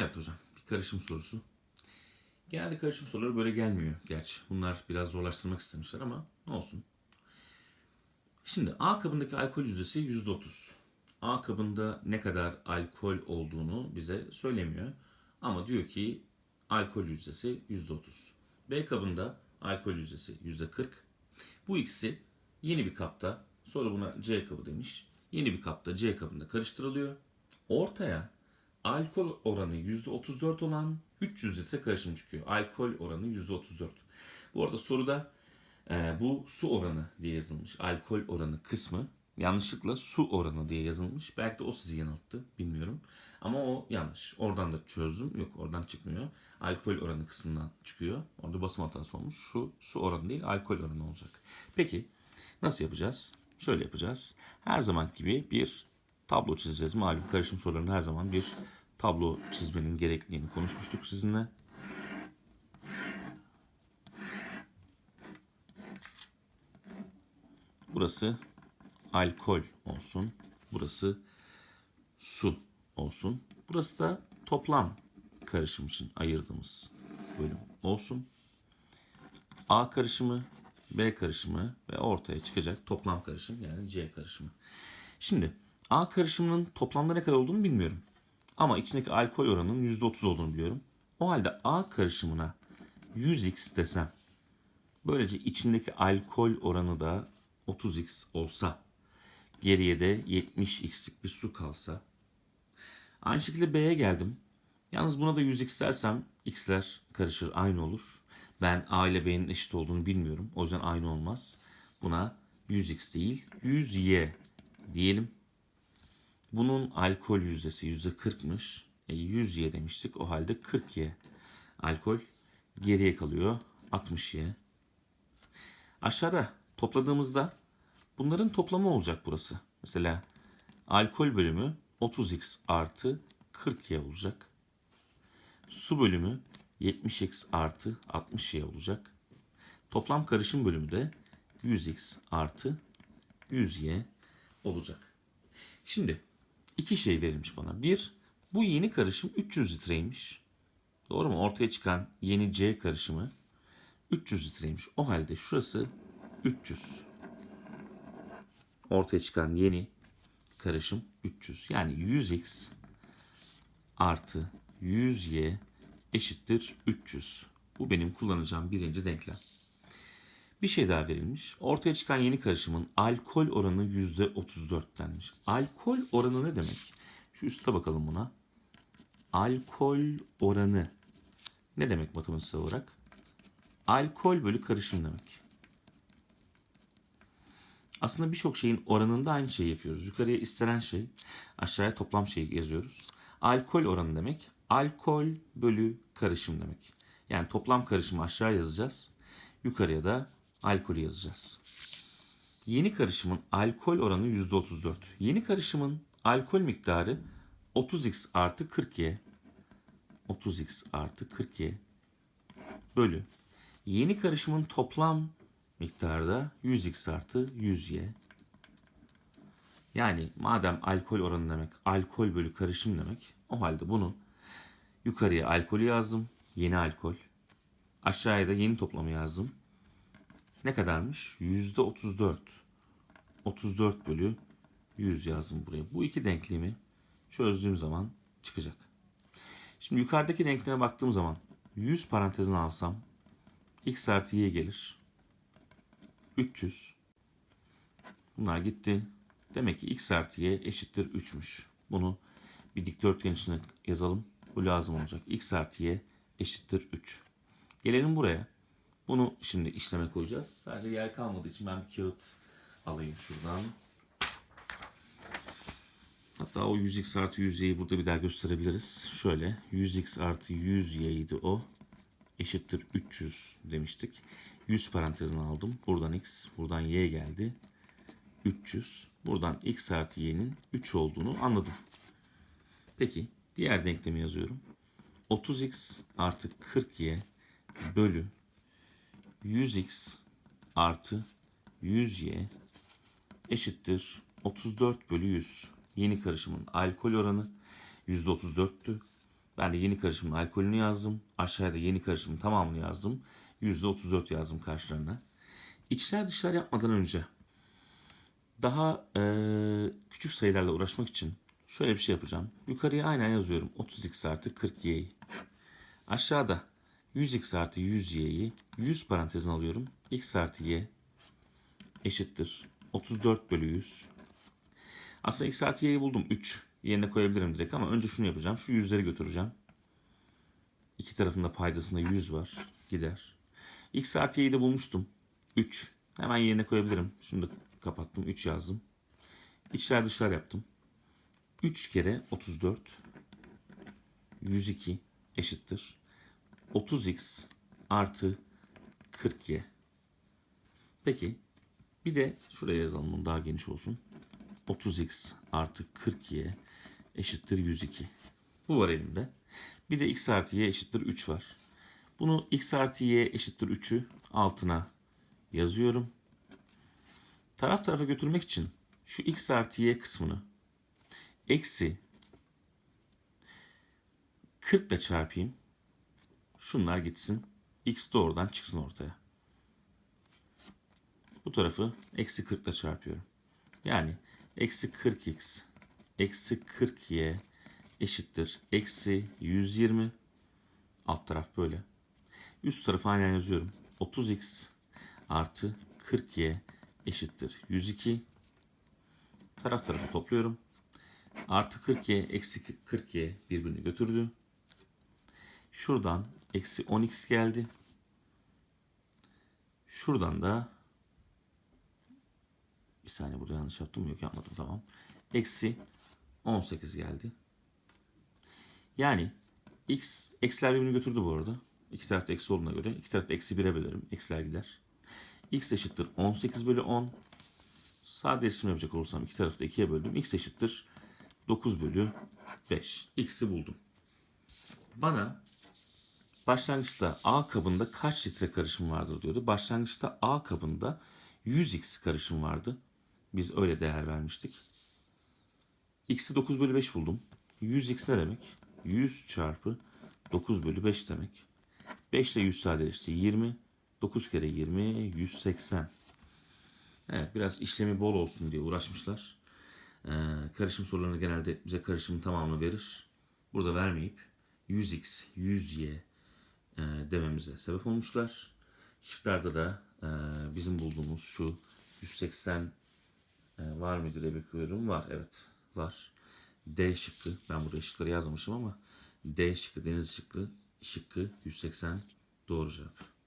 Evet hocam bir karışım sorusu. Genelde karışım soruları böyle gelmiyor gerçi. Bunlar biraz zorlaştırmak istemişler ama ne olsun. Şimdi A kabındaki alkol yüzdesi %30. A kabında ne kadar alkol olduğunu bize söylemiyor. Ama diyor ki alkol yüzdesi %30. B kabında alkol yüzdesi %40. Bu ikisi yeni bir kapta, sonra buna C kabı demiş. Yeni bir kapta C kabında karıştırılıyor. Ortaya alkol oranı %34 olan 300 litre karışım çıkıyor. Alkol oranı %34. Bu arada soruda e, bu su oranı diye yazılmış. Alkol oranı kısmı yanlışlıkla su oranı diye yazılmış. Belki de o sizi yanılttı bilmiyorum. Ama o yanlış. Oradan da çözdüm. Yok oradan çıkmıyor. Alkol oranı kısmından çıkıyor. Orada basım hatası olmuş. Şu su oranı değil alkol oranı olacak. Peki nasıl yapacağız? Şöyle yapacağız. Her zaman gibi bir tablo çizeceğiz. Malum karışım sorularında her zaman bir tablo çizmenin gerekliliğini konuşmuştuk sizinle. Burası alkol olsun. Burası su olsun. Burası da toplam karışım için ayırdığımız bölüm olsun. A karışımı, B karışımı ve ortaya çıkacak toplam karışım yani C karışımı. Şimdi A karışımının toplamda ne kadar olduğunu bilmiyorum. Ama içindeki alkol oranının %30 olduğunu biliyorum. O halde A karışımına 100x desem böylece içindeki alkol oranı da 30x olsa geriye de 70x'lik bir su kalsa aynı şekilde B'ye geldim. Yalnız buna da 100x dersem x'ler karışır aynı olur. Ben A ile B'nin eşit olduğunu bilmiyorum. O yüzden aynı olmaz. Buna 100x değil 100y diyelim. Bunun alkol yüzdesi yüzde 40'mış. E, 100y demiştik. O halde 40y alkol geriye kalıyor 60y. Aşağıda topladığımızda bunların toplamı olacak burası. Mesela alkol bölümü 30x artı 40y olacak. Su bölümü 70x artı 60y olacak. Toplam karışım bölümü de 100x artı 100y olacak. Şimdi iki şey verilmiş bana. Bir, bu yeni karışım 300 litreymiş. Doğru mu? Ortaya çıkan yeni C karışımı 300 litreymiş. O halde şurası 300. Ortaya çıkan yeni karışım 300. Yani 100x artı 100y eşittir 300. Bu benim kullanacağım birinci denklem. Bir şey daha verilmiş. Ortaya çıkan yeni karışımın alkol oranı %34 denmiş. Alkol oranı ne demek? Şu üstte bakalım buna. Alkol oranı ne demek matematiksel olarak? Alkol bölü karışım demek. Aslında birçok şeyin oranında aynı şeyi yapıyoruz. Yukarıya istenen şey, aşağıya toplam şey yazıyoruz. Alkol oranı demek, alkol bölü karışım demek. Yani toplam karışımı aşağı yazacağız. Yukarıya da alkolü yazacağız. Yeni karışımın alkol oranı %34. Yeni karışımın alkol miktarı 30x artı 40y. 30x artı 40y bölü. Yeni karışımın toplam miktarı da 100x artı 100y. Yani madem alkol oranı demek alkol bölü karışım demek o halde bunu yukarıya alkolü yazdım. Yeni alkol. Aşağıya da yeni toplamı yazdım. Ne kadarmış? Yüzde 34. 34 bölü 100 yazdım buraya. Bu iki denklemi çözdüğüm zaman çıkacak. Şimdi yukarıdaki denkleme baktığım zaman 100 parantezine alsam x artı y gelir. 300. Bunlar gitti. Demek ki x artı y eşittir 3'müş. Bunu bir dikdörtgen içine yazalım. Bu lazım olacak. x artı y eşittir 3. Gelelim buraya. Bunu şimdi işleme koyacağız. Sadece yer kalmadığı için ben bir kağıt alayım şuradan. Hatta o 100x artı 100y'yi burada bir daha gösterebiliriz. Şöyle 100x artı 100y idi o. Eşittir 300 demiştik. 100 parantezine aldım. Buradan x, buradan y geldi. 300. Buradan x artı y'nin 3 olduğunu anladım. Peki diğer denklemi yazıyorum. 30x artı 40y bölü 100x artı 100y eşittir 34 bölü 100. Yeni karışımın alkol oranı %34'tü. Ben de yeni karışımın alkolünü yazdım. Aşağıya da yeni karışımın tamamını yazdım. %34 yazdım karşılarına. İçler dışlar yapmadan önce daha eee, küçük sayılarla uğraşmak için şöyle bir şey yapacağım. Yukarıya aynen yazıyorum. 30x artı 40y'yi. Aşağıda 100x artı 100y'yi 100 parantezine alıyorum. x artı y eşittir. 34 bölü 100. Aslında x artı y'yi buldum. 3 yerine koyabilirim direkt ama önce şunu yapacağım. Şu yüzleri götüreceğim. İki tarafında paydasında 100 var. Gider. x artı y'yi de bulmuştum. 3. Hemen yerine koyabilirim. Şunu da kapattım. 3 yazdım. İçler dışlar yaptım. 3 kere 34 102 eşittir. 30x artı 40y. Peki bir de şuraya yazalım bunu daha geniş olsun. 30x artı 40y eşittir 102. Bu var elimde. Bir de x artı y eşittir 3 var. Bunu x artı y eşittir 3'ü altına yazıyorum. Taraf tarafa götürmek için şu x artı y kısmını eksi 40 ile çarpayım. Şunlar gitsin. X doğrudan çıksın ortaya. Bu tarafı eksi 40 ile çarpıyorum. Yani eksi 40x eksi 40y eşittir. Eksi 120 alt taraf böyle. Üst tarafı aynen yazıyorum. 30x artı 40y eşittir. 102 taraf tarafı topluyorum. Artı 40y eksi 40y birbirini götürdü. Şuradan eksi 10x geldi. Şuradan da bir saniye burada yanlış yaptım mı? Yok yapmadım tamam. Eksi 18 geldi. Yani x eksiler birbirini götürdü bu arada. İki tarafta eksi olduğuna göre iki tarafta eksi 1'e bölerim. Eksiler gider. x eşittir 18 bölü 10. Sadeleştirme yapacak olursam iki tarafta 2'ye böldüm. x eşittir 9 bölü 5. x'i buldum. Bana başlangıçta A kabında kaç litre karışım vardır diyordu. Başlangıçta A kabında 100x karışım vardı. Biz öyle değer vermiştik. X'i 9 bölü 5 buldum. 100x ne demek? 100 çarpı 9 bölü 5 demek. 5 ile 100 sadeleşti. 20. 9 kere 20 180. Evet biraz işlemi bol olsun diye uğraşmışlar. Ee, karışım sorularını genelde bize karışımın tamamını verir. Burada vermeyip 100x, 100y e, dememize sebep olmuşlar. Şıklarda da e, bizim bulduğumuz şu 180 e, var mıdır diye bakıyorum. Var evet var. D şıkkı. Ben burada şıkları yazmamışım ama D şıkkı, deniz şıkkı, şıkkı 180 doğru cevap.